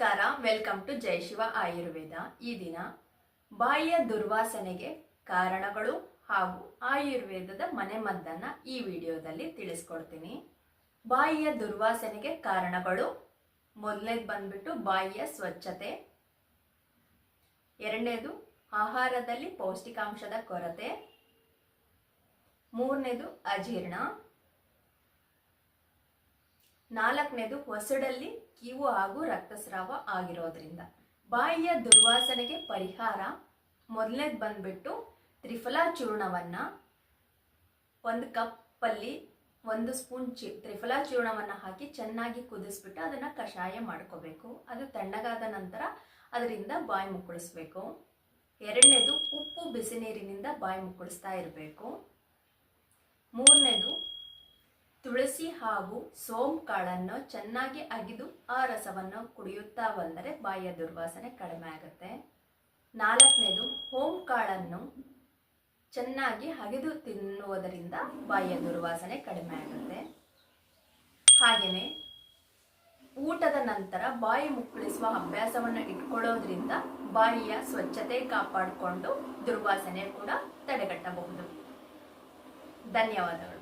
ನಮಸ್ಕಾರ welcome to Jayashiva Ayurveda ಈ ದಿನ ಬಾಯಿಯ ದುರ್ವಾಸನೆಗೆ ಕಾರಣಗಳು ಹಾಗೂ ಆಯುರ್ವೇದದ ಮನೆಮದ್ದನ್ನ ಈ ವಿಡಿಯೋದಲ್ಲಿ ತಿಳಿಸ್ಕೊಡ್ತೀನಿ. ಬಾಯಿಯ ದುರ್ವಾಸನೆಗೆ ಕಾರಣಗಳು, ಮೊದಲನೇದು ಬಂದ್ಬಿಟ್ಟು ಬಾಯಿಯ ಸ್ವಚ್ಛತೆ. ಎರಡನೇದು, ಆಹಾರದಲ್ಲಿ ಪೌಷ್ಟಿಕಾಂಶದ ಕೊರತೆ. ಮೂರನೇದು, ಅಜೀರ್ಣ. ನಾಲ್ಕನೇದು ಹೊಸಡಲ್ಲಿ ಕೀವು ಹಾಗೂ ರಕ್ತಸ್ರಾವ ಆಗಿರೋದ್ರಿಂದ. ಬಾಯಿಯ ದುರ್ವಾಸನೆಗೆ ಪರಿಹಾರ. ಮೊದಲನೇದು ಬಂದ್ಬಿಟ್ಟು ತ್ರಿಫಲಾ ಚೂರ್ಣವನ್ನ ಒಂದು ಕಪ್ಪಲ್ಲಿ ಒಂದು ಸ್ಪೂನ್ ಚಿ, ತ್ರಿಫಲಾ ಚೂರ್ಣವನ್ನು ಹಾಕಿ ಚೆನ್ನಾಗಿ ಕುದಿಸ್ಬಿಟ್ಟು ಅದನ್ನು ಕಷಾಯ ಮಾಡ್ಕೋಬೇಕು. ಅದು ತಣ್ಣಗಾದ ನಂತರ ಅದರಿಂದ ಬಾಯಿ ಮುಕ್ಕಳಿಸ್ಬೇಕು. ಎರಡನೇದು ಉಪ್ಪು ಬಿಸಿ ನೀರಿನಿಂದ ಬಾಯಿ ಮುಕ್ಕಳಿಸ್ತಾ ಇರಬೇಕು. ಮೂರನೇದು ತುಳಸಿ ಹಾಗೂ ಸೋಮ್ ಕಾಳನ್ನು ಚೆನ್ನಾಗಿ ಅಗಿದು ಆ ರಸವನ್ನು ಕುಡಿಯುತ್ತಾ ಬಂದರೆ ಬಾಯಿಯ ದುರ್ವಾಸನೆ ಕಡಿಮೆ ಆಗುತ್ತೆ. ನಾಲ್ಕನೇದು ಹೋಮ್ ಕಾಳನ್ನು ಚೆನ್ನಾಗಿ ಅಗಿದು ತಿನ್ನುವುದರಿಂದ ಬಾಯಿಯ ದುರ್ವಾಸನೆ ಕಡಿಮೆ ಆಗುತ್ತೆ. ಹಾಗೆಯೇ ಊಟದ ನಂತರ ಬಾಯಿ ಮುಕ್ಕಳಿಸುವ ಅಭ್ಯಾಸವನ್ನು ಇಟ್ಕೊಳ್ಳೋದ್ರಿಂದ ಬಾಯಿಯ ಸ್ವಚ್ಛತೆ ಕಾಪಾಡಿಕೊಂಡು ದುರ್ವಾಸನೆ ಕೂಡ ತಡೆಗಟ್ಟಬಹುದು. ಧನ್ಯವಾದಗಳು.